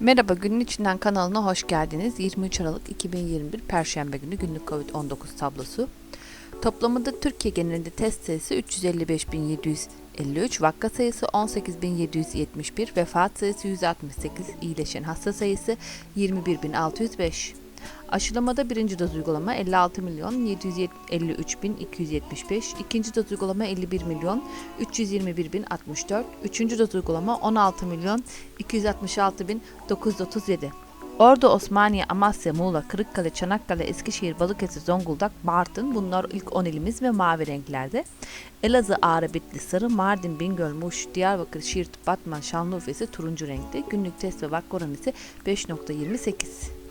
Merhaba günün içinden kanalına hoş geldiniz. 23 Aralık 2021 Perşembe günü günlük Covid-19 tablosu. Toplamında Türkiye genelinde test sayısı 355.753, vaka sayısı 18.771, vefat sayısı 168, iyileşen hasta sayısı 21.605. Aşılamada birinci doz uygulama 56 milyon 753 bin 275, ikinci doz uygulama 51 milyon 321 bin 64, üçüncü doz uygulama 16 milyon 266 bin 937. Ordu, Osmaniye, Amasya, Muğla, Kırıkkale, Çanakkale, Eskişehir, Balıkesir, Zonguldak, Bartın bunlar ilk 10 ilimiz ve mavi renklerde. Elazığ, Ağrı, Bitlis, Sarı, Mardin, Bingöl, Muş, Diyarbakır, Siirt, Batman, Şanlıurfa ise turuncu renkte. Günlük test ve vaka oranı ise 5.28.